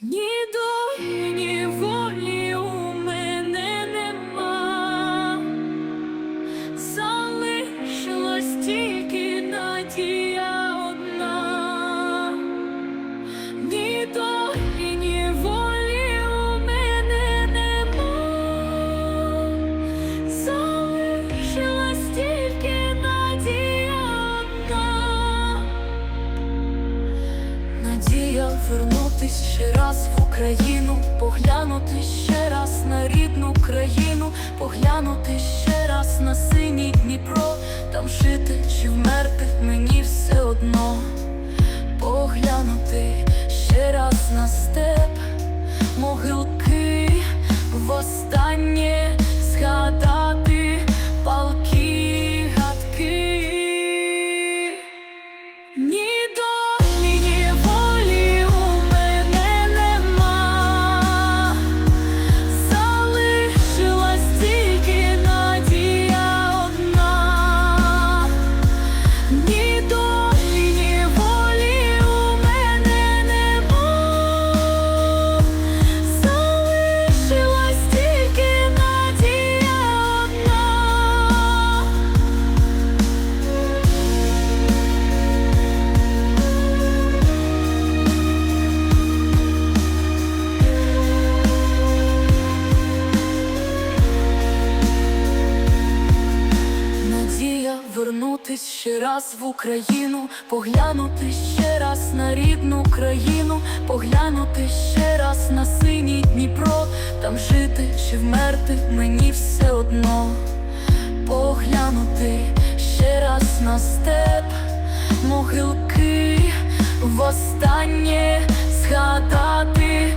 Ні долі, вернутись ще раз в Україну, поглянути ще раз на рідну країну, поглянути ще раз на синій Дніпро, вернутись ще раз в Україну, поглянути ще раз на рідну країну, поглянути ще раз на синій Дніпро, там жити чи вмерти мені все одно, поглянути ще раз на степ, могилки востаннє згадати.